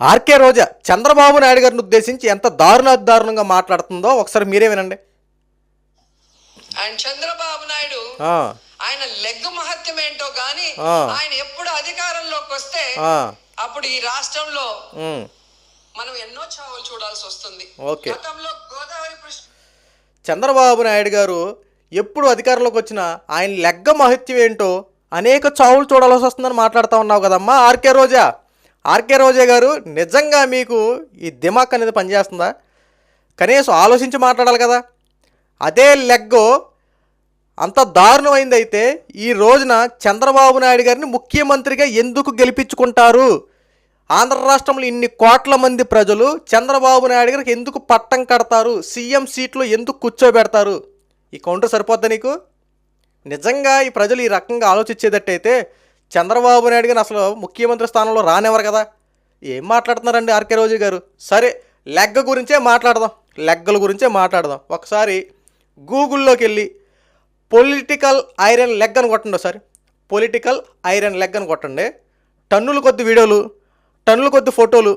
RK రోజా చంద్రబాబు నాయుడు గారిని ఉద్దేశించి ఎంత దారుణ దారుణంగా మాట్లాడుతుందో ఒకసారి మీరే వినండి. అండ్ చంద్రబాబు నాయుడు ఆయన లెగ్ మహత్యం ఏంటో గాని. ఆయన ఎప్పుడు అధికారంలోకి వస్తే అప్పుడు ఈ రాష్ట్రంలో మనం ఎన్నో చావులు చూడాల్సి వస్తుంది. ఓకే. గతంలో గోదావరి కృష్ణ చంద్రబాబు నాయుడు గారు ఎప్పుడు అధికారంలోకి వచ్చినా ఆయన లెగ్గ మహత్యం ఏంటో అనేక చావులు చూడాల్సి వస్తుందని మాట్లాడుతూ ఉన్నావు కదమ్మా ఆర్కే రోజా. ఆర్కే రోజే గారు నిజంగా మీకు ఈ దిమాక్ అనేది పనిచేస్తుందా? కనీసం ఆలోచించి మాట్లాడాలి కదా. అదే లెగ్గో అంత దారుణమైంది అయితే ఈ రోజున చంద్రబాబు నాయుడు గారిని ముఖ్యమంత్రిగా ఎందుకు గెలిపించుకుంటారు? ఆంధ్ర రాష్ట్రంలో ఇన్ని కోట్ల మంది ప్రజలు చంద్రబాబు నాయుడు గారికి ఎందుకు పట్టం కడతారు? సీఎం సీట్లో ఎందుకు కూర్చోబెడతారు? ఈ కౌంటర్ సరిపోద్దా నీకు? నిజంగా ఈ ప్రజలు ఈ రకంగా ఆలోచించేటట్టయితే చంద్రబాబు నాయుడు గారిని అసలు ముఖ్యమంత్రి స్థానంలో రానివ్వరు కదా. ఏం మాట్లాడుతున్నారండి ఆర్కే రోజు గారు? సరే లెగ్గ గురించే మాట్లాడదాం. లెగ్గల గురించే మాట్లాడదాం. ఒకసారి గూగుల్లోకి వెళ్ళి పొలిటికల్ ఐరన్ లెగ్ అని కొట్టండి ఒకసారి. పొలిటికల్ ఐరన్ లెగ్ అని కొట్టండి. టన్నుల కొద్ది వీడియోలు టన్నుల కొద్ది ఫోటోలు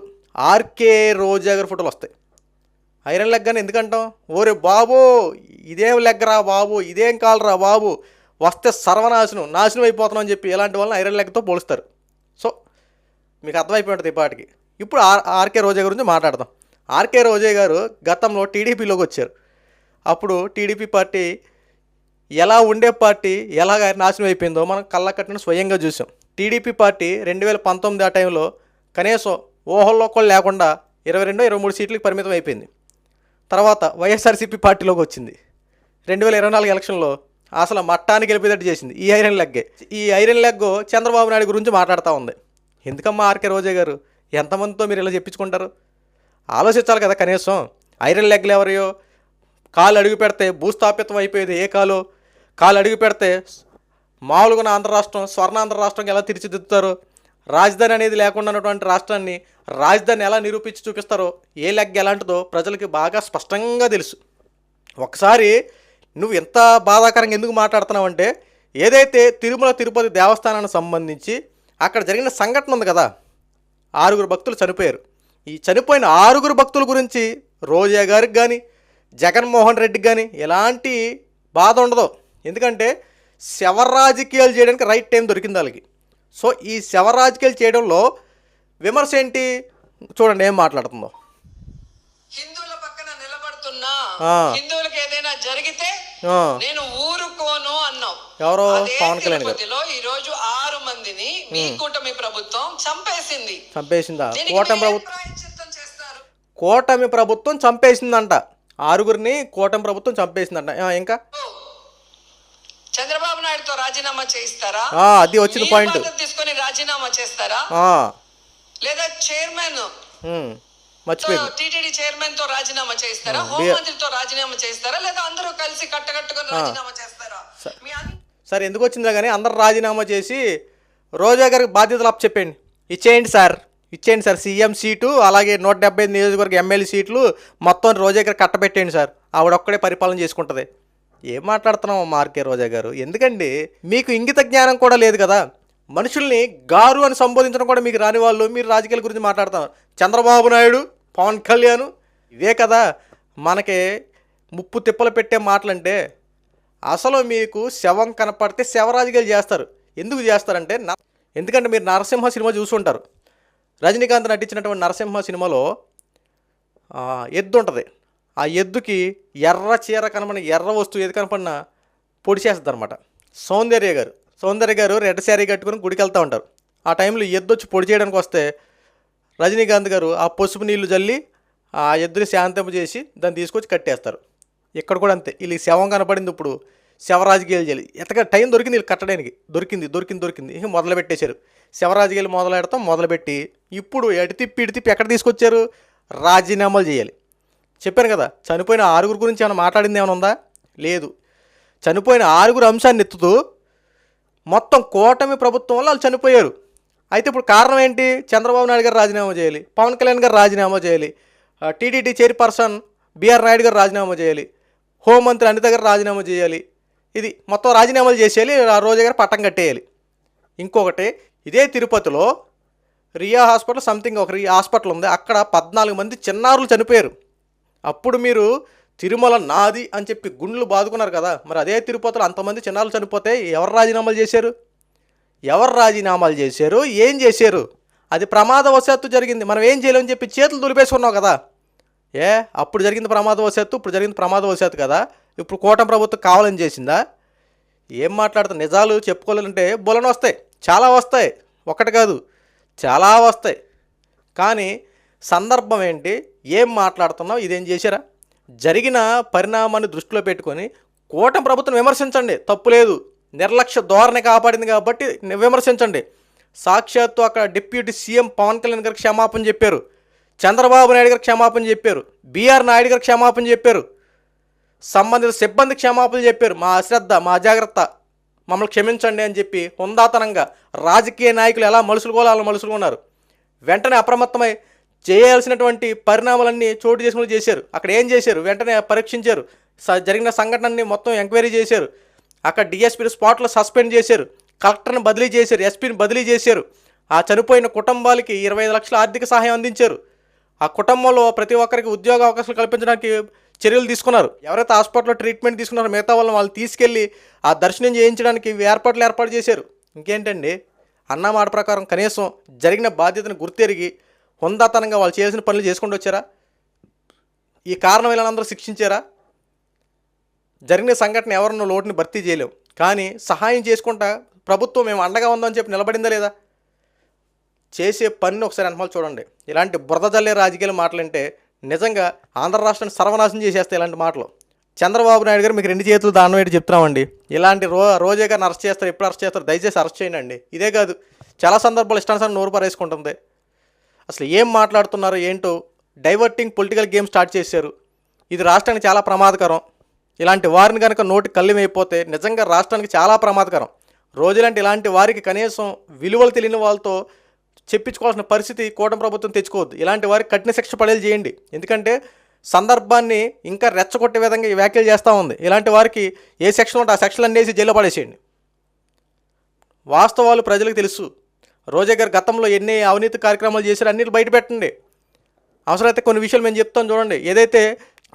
ఆర్కే రోజా గారి ఫోటోలు వస్తాయి. ఐరన్ లెగ్ అని ఎందుకంటాం? ఓరే బాబు ఇదేం లెగ్గరా బాబు ఇదేం కాలరా బాబు వస్తే సర్వనాశనం నాశనం అయిపోతున్నాం అని చెప్పి ఇలాంటి వాళ్ళని ఐరన్ లెగ్తో పోలుస్తారు. సో మీకు అర్థమైపోయి ఉంటుంది ఇప్పటికి పాటికి. ఇప్పుడు ఆర్ ఆర్కే రోజా గురించి మాట్లాడదాం. ఆర్కే రోజా గారు గతంలో టీడీపీలోకి వచ్చారు. అప్పుడు టీడీపీ పార్టీ ఎలా ఉండే పార్టీ ఎలాగ నాశనం అయిపోయిందో మనం కళ్ళ కట్టిన స్వయంగా చూసాం. టీడీపీ పార్టీ రెండు వేల పంతొమ్మిది ఆ టైంలో కనీసం ఊహల్లో కూడా లేకుండా ఇరవై రెండు ఇరవై మూడు సీట్లకు పరిమితం అయిపోయింది. తర్వాత వైఎస్ఆర్సీపీ పార్టీలోకి వచ్చింది. రెండు వేల ఇరవై నాలుగు ఎలక్షన్లో అసలు మట్టానికి గెలిపేటట్టు చేసింది. ఈ ఐరన్ లెగ్గే ఈ ఐరన్ లెగ్ చంద్రబాబు నాయుడు గురించి మాట్లాడుతూ ఉంది. ఎందుకమ్మా ఆర్కే రోజే గారు? ఎంతమందితో మీరు ఇలా చెప్పించుకుంటారు? ఆలోచించాలి కదా కనీసం. ఐరన్ లెగ్లు ఎవరియో కాలు అడుగు పెడితే భూస్థాపితం అయిపోయేది ఏ కాలు? కాలు అడుగు పెడితే మామూలుగా ఉన్న ఆంధ్ర రాష్ట్రం స్వర్ణాంధ్ర రాష్ట్రంకి ఎలా తీర్చిదిద్దుతారు? రాజధాని అనేది లేకుండా ఉన్నటువంటి రాష్ట్రాన్ని రాజధాని ఎలా నిరూపించి చూపిస్తారో ఏ లెగ్ ఎలాంటిదో ప్రజలకి బాగా స్పష్టంగా తెలుసు. ఒకసారి నువ్వు ఎంత బాధాకరంగా ఎందుకు మాట్లాడుతున్నావు అంటే ఏదైతే తిరుమల తిరుపతి దేవస్థానానికి సంబంధించి అక్కడ జరిగిన సంఘటన ఉంది కదా ఆరుగురు భక్తులు చనిపోయారు. ఈ చనిపోయిన ఆరుగురు భక్తుల గురించి రోజా గారికి కానీ జగన్మోహన్ రెడ్డికి కానీ ఎలాంటి బాధ ఉండదు. ఎందుకంటే శవ రాజకీయాలు చేయడానికి రైట్ టైం దొరికింది వాళ్ళకి. సో ఈ శవ రాజకీయాలు చేయడంలో విమర్శ ఏంటి? చూడండి ఏం మాట్లాడుతుందో. హిందువుల పక్కన నిలబడుతున్నా. హిందువులకు ఏదైనా జరిగితే నేను ఊరుకోను అన్నావు. ఎవరో పవన్ కళ్యాణ్ గారు. ఈ రోజు ఆరు మందిని మీ కూటమి ప్రభుత్వం చంపేసింది. చంపేసిందా? కూటమి ప్రభుత్వం కూటమి ప్రభుత్వం చంపేసిందంట. ఆరుగురిని కూటమి ప్రభుత్వం చంపేసిందంట. ఇంకా? చంద్రబాబు నాయుడుతో రాజీనామా చేయిస్తారా? అది వచ్చిన పాయింట్. తీసుకొని రాజీనామా చేస్తారా? లేదా చైర్మన్ మర్చిపోయింది టీటీడీ చైర్మన్తో రాజీనామా చేస్తారా? హోంమంత్రితో రాజీనామా చేస్తారా? లేదా అందరూ కలిసి కట్టకట్టుకొని రాజీనామా చేస్తారా? సార్ ఎందుకు వచ్చిందా కానీ అందరు రాజీనామా చేసి రోజా గారికి బాధ్యతలు అప్ చెప్పండి. ఇచ్చేయండి సార్. ఇచ్చేయండి సార్. సీఎం సీటు అలాగే నూట డెబ్బై ఐదు నియోజకవర్గ ఎమ్మెల్యే సీట్లు మొత్తం రోజా గారికి కట్టబెట్టేయండి సార్. ఆవిడ ఒక్కడే పరిపాలన చేసుకుంటుంది. ఏం మాట్లాడుతున్నాం మార్కే రోజా గారు? ఎందుకండి? మీకు ఇంగిత జ్ఞానం కూడా లేదు కదా. మనుషుల్ని గారు అని సంబోధించడం కూడా మీకు రాని వాళ్ళు మీరు రాజకీయాల గురించి మాట్లాడుతున్నారు చంద్రబాబు నాయుడు పవన్ కళ్యాణ్ ఇవే కదా మనకి ముప్పు తిప్పలు పెట్టే మాటలంటే అసలు మీకు శవం కనపడితే శవరాజుగారు చేస్తారు. ఎందుకు చేస్తారంటే ఎందుకంటే మీరు నరసింహ సినిమా చూసుంటారు. రజనీకాంత్ నటించినటువంటి నరసింహ సినిమాలో ఎద్దు ఉంటుంది. ఆ ఎద్దుకి ఎర్ర చీర కనపడిన ఎర్ర వస్తువు ఏది కనపడినా పొడి చేస్తుంది అనమాట సౌందర్య గారు సౌందర్య గారు రెడ్ శారీ కట్టుకుని గుడికి వెళ్తూ ఉంటారు. ఆ టైంలో ఎద్దు వచ్చి పొడి చేయడానికి వస్తే రజనీకాంత్ గారు ఆ పసుపు నీళ్ళు జల్లి ఆ ఎద్దుని శాంతింప చేసి దాన్ని తీసుకొచ్చి కట్టేస్తారు. ఇక్కడ కూడా అంతే. వీళ్ళు శవం కనపడింది ఇప్పుడు. శవరాజకీయాలు చేయాలి. ఎంతగా టైం దొరికింది వీళ్ళు కట్టడానికి. దొరికింది దొరికింది దొరికింది. ఇక మొదలు పెట్టేశారు శవరాజకీయాలు మొదలెడతాం మొదలుపెట్టి ఇప్పుడు ఎటు తిప్పి ఇటు తిప్పి ఎక్కడ తీసుకొచ్చారు? రాజీనామాలు చేయాలి. చెప్పాను కదా చనిపోయిన ఆరుగురు గురించి ఏమైనా మాట్లాడింది ఏమైనా ఉందా? లేదు. చనిపోయిన ఆరుగురు అంశాన్ని ఎత్తుతూ మొత్తం కూటమి ప్రభుత్వం వల్ల వాళ్ళు చనిపోయారు. అయితే ఇప్పుడు కారణం ఏంటి? చంద్రబాబు నాయుడు గారు రాజీనామా చేయాలి. పవన్ కళ్యాణ్ గారు రాజీనామా చేయాలి. టీడీటీ చైర్పర్సన్ బీఆర్ నాయుడు గారు రాజీనామా చేయాలి. హోంమంత్రి అనిత గారు రాజీనామా చేయాలి. ఇది మొత్తం రాజీనామాలు చేసేయాలి ఆ రోజు గారు పట్టం కట్టేయాలి. ఇంకొకటి ఇదే తిరుపతిలో రియా హాస్పిటల్ సంథింగ్ ఒక రియా హాస్పిటల్ ఉంది. అక్కడ పద్నాలుగు మంది చిన్నారులు చనిపోయారు. అప్పుడు మీరు తిరుమల నాది అని చెప్పి గుండ్లు బాదుకున్నారు కదా. మరి అదే తిరుపతిలో అంతమంది చిన్నారులు చనిపోతే ఎవరు రాజీనామాలు చేశారు? ఎవరు రాజీనామాలు చేశారు? ఏం చేశారు? అది ప్రమాదవశాత్తు జరిగింది. మనం ఏం చేయలేమని చెప్పి చేతులు దులిపేసుకున్నావు కదా. ఏ? అప్పుడు జరిగింది ప్రమాదవశాత్తు ఇప్పుడు జరిగింది ప్రమాదవశాత్తు కదా. ఇప్పుడు కూటమి ప్రభుత్వం కావాలని చేసిందా? ఏం మాట్లాడుతా నిజాలు చెప్పుకోవాలంటే బులను వస్తాయి. చాలా వస్తాయి. ఒకటి కాదు చాలా వస్తాయి. కానీ సందర్భం ఏంటి? ఏం మాట్లాడుతున్నావు? ఇదేం చేశారా? జరిగిన పరిణామాన్ని దృష్టిలో పెట్టుకొని కూటమి ప్రభుత్వం విమర్శించండి. తప్పు లేదు. నిర్లక్ష్య ధోరణి కాపాడింది కాబట్టి విమర్శించండి. సాక్షాత్తు అక్కడ డిప్యూటీ సీఎం పవన్ కళ్యాణ్ గారు క్షమాపణ చెప్పారు. చంద్రబాబు నాయుడు గారు క్షమాపణ చెప్పారు. బీఆర్ నాయుడు గారు క్షమాపణ చెప్పారు. సంబంధిత సిబ్బంది క్షమాపణలు చెప్పారు. మా అశ్రద్ధ మా అజాగ్రత్త మమ్మల్ని క్షమించండి అని చెప్పి హుందాతనంగా రాజకీయ నాయకులు ఎలా మలుసులుకోవాలో అలా మలుసులుకున్నారు వెంటనే అప్రమత్తమై చేయాల్సినటువంటి పరిణామాలన్నీ చోటు చేసుకుని చేశారు. అక్కడ ఏం చేశారు? వెంటనే పరీక్షించారు. జరిగిన సంఘటనని మొత్తం ఎంక్వైరీ చేశారు. అక్కడ డిఎస్పీని స్పాట్లో సస్పెండ్ చేశారు. కలెక్టర్ని బదిలీ చేశారు ఎస్పీని బదిలీ చేశారు. ఆ చనిపోయిన కుటుంబాలకి ఇరవై ఐదు లక్షల ఆర్థిక సహాయం అందించారు. ఆ కుటుంబంలో ప్రతి ఒక్కరికి ఉద్యోగ అవకాశాలు కల్పించడానికి చర్యలు తీసుకున్నారు. ఎవరైతే హాస్పిటల్లో ట్రీట్మెంట్ తీసుకున్నారో మిగతా వాళ్ళని వాళ్ళు తీసుకెళ్ళి ఆ దర్శనం చేయించడానికి ఏర్పాట్లు ఏర్పాటు చేశారు. ఇంకేంటండి? అన్న మాట ప్రకారం కనీసం జరిగిన బాధ్యతను గుర్తెరిగి హుందాతనంగా వాళ్ళు చేయాల్సిన పనులు చేసుకుంటూ వచ్చారా? ఈ కారణం వీళ్ళందరూ శిక్షించారా? జరిగిన సంఘటన ఎవరన్నా లోటుని భర్తీ చేయలేవు. కానీ సహాయం చేసుకుంటా ప్రభుత్వం మేము అండగా ఉందని చెప్పి నిలబడిందా లేదా? చేసే పనిని ఒకసారి వెనకాల చూడండి. ఇలాంటి బురద జల్లే రాజకీయాలు మాటలంటే నిజంగా ఆంధ్ర రాష్ట్రాన్ని సర్వనాశనం చేసేస్తాయి ఇలాంటి మాటలు. చంద్రబాబు నాయుడు గారు మీకు రెండు చేతులు దానం పెట్టి చెప్తున్నామండి. ఇలాంటి రో రోజే గారిని అరెస్ట్ చేస్తారు ఎప్పుడు అరెస్ట్ చేస్తారు దయచేసి అరెస్ట్ చేయండి ఇదే కాదు చాలా సందర్భాలు ఇష్టానుసారం నోరు పారేసుకుంటుంది. అసలు ఏం మాట్లాడుతున్నారు ఏంటో డైవర్టింగ్ పొలిటికల్ గేమ్ స్టార్ట్ చేశారు. ఇది రాష్ట్రానికి చాలా ప్రమాదకరం. ఇలాంటి వారిని కనుక నోటి కళ్ళమైపోతే నిజంగా రాష్ట్రానికి చాలా ప్రమాదకరం. రోజులంటే ఇలాంటి వారికి కనీసం విలువలు తెలియని వాళ్ళతో చెప్పించుకోవాల్సిన పరిస్థితి కూటమి ప్రభుత్వం తెచ్చుకోవద్దు. ఇలాంటి వారికి కఠిన శిక్ష పడేలు చేయండి. ఎందుకంటే సందర్భాన్ని ఇంకా రెచ్చగొట్టే విధంగా ఈ వ్యాఖ్యలు చేస్తూ ఉంది. ఇలాంటి వారికి ఏ సెక్షన్ ఉంటే ఆ సెక్షన్లు అనేసి జైల్లో పడేసేయండి. వాస్తవాలు ప్రజలకు తెలుసు. రోజా గారు గతంలో ఎన్ని అవినీతి కార్యక్రమాలు చేశారో అన్నిటి బయట పెట్టండి అవసరమైతే కొన్ని విషయాలు మేము చెప్తాం చూడండి. ఏదైతే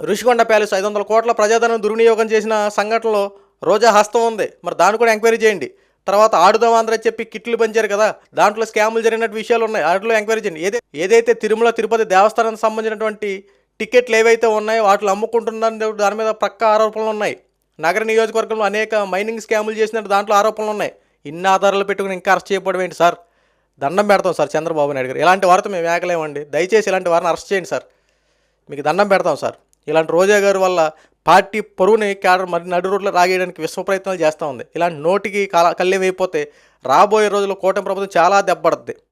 ఋషికొండ ప్యాలెస్ ఐదు వందల కోట్ల ప్రజాధనం దుర్వినియోగం చేసిన సంఘటనలో రోజా హస్తం ఉంది. మరి దాన్ని కూడా ఎంక్వైరీ చేయండి. తర్వాత ఆడుదాం ఆంధ్ర చెప్పి కిట్లు పంచారు కదా. దాంట్లో స్కాములు జరిగినట్టు విషయాలు ఉన్నాయి. వాటిలో ఎంక్వైరీ చేయండి. ఏదే ఏదైతే తిరుమల తిరుపతి దేవస్థానానికి సంబంధించినటువంటి టికెట్లు ఏవైతే ఉన్నాయో వాటిలో అమ్ముకుంటున్న దాని మీద పక్క ఆరోపణలు ఉన్నాయి. నగర నియోజకవర్గంలో అనేక మైనింగ్ స్కాములు చేసినట్టు దాంట్లో ఆరోపణలు ఉన్నాయి. ఇన్ని ఆధారాలు పెట్టుకుని ఇంకా అరెస్ట్ చేయకపోవడం ఏంటి సార్. దండం పెడతాం సార్ చంద్రబాబు నాయుడు గారు. ఇలాంటి వారితో మేము వేగలేమండి దయచేసి ఇలాంటి వారిని అరెస్ట్ చేయండి సార్. మీకు దండం పెడతాం సార్. ఇలాంటి రోజా గారి వల్ల పార్టీ పరువుని క్యాడర్ మరి నడు రోడ్లో రాగేయడానికి విశ్వ ప్రయత్నాలు చేస్తూ ఉంది. ఇలాంటి నోటికి కళ్ళేమైపోతే రాబోయే రోజుల్లో కూటమి ప్రభుత్వం చాలా దెబ్బపడుతుంది